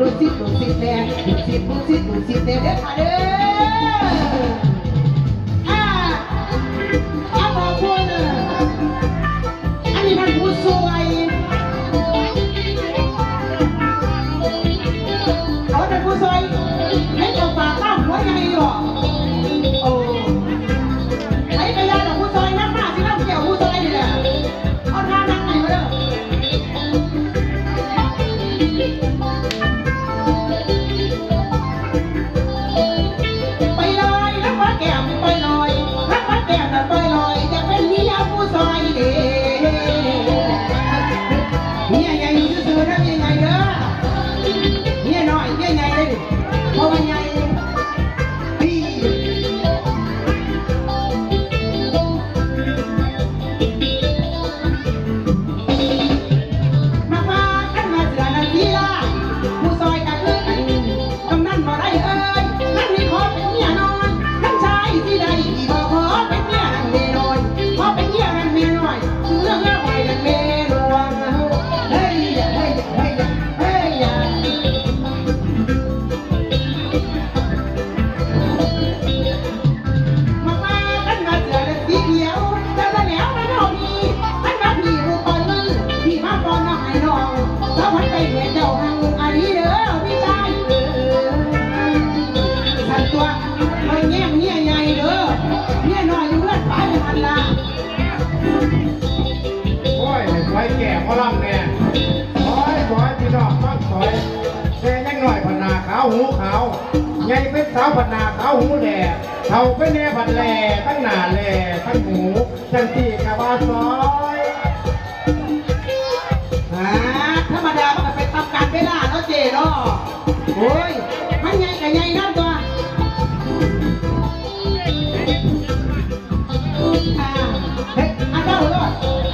ลูกศิษย์ลูกศิษย์แน่ลูกศิษย์ลูกศิษย์ลูกศิษย์แน่เด้อค่ะเด้อ我跟你说。 อลัมแน่ซอยซอยพี่น้องฟังซอยแนยังหน่อยพันนาขาวหูขาวใหญ่เป็นสาวพันนาขาวหูแดล่เท่าเป็นแน่พันแหล่ทั้งหน้าแหล่ทั้งหูจังที่กะว่าซอยฮะธรรมดามันก็เป็นตำการเวลาเนาะเจ๊เนาะโอ้ยมันใหญ่กับใหญ่นั่นตัวอ่เฮ้ยอันเจ้าเหย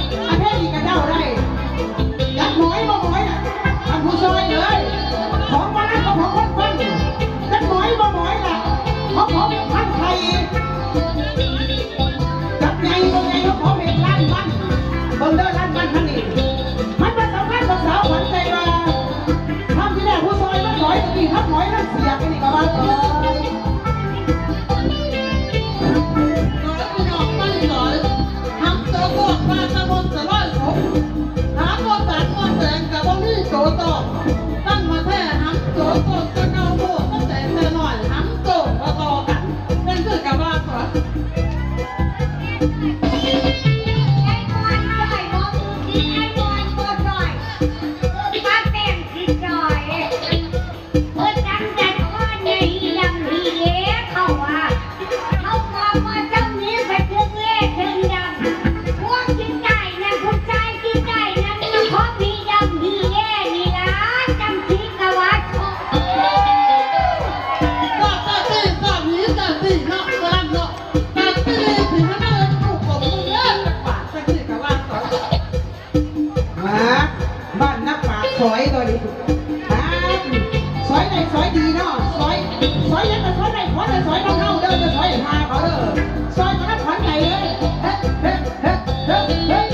สอยตัวนี้อ่สอยในสอยดีเนาะสอยสอยยังแต่สอยใหนขอแต่สอยน้อเข้าเด้อจะสอยพาเขาเด้อสอยเขาขอนไก่เลยเฮ้เฮ้เฮ้เฮ้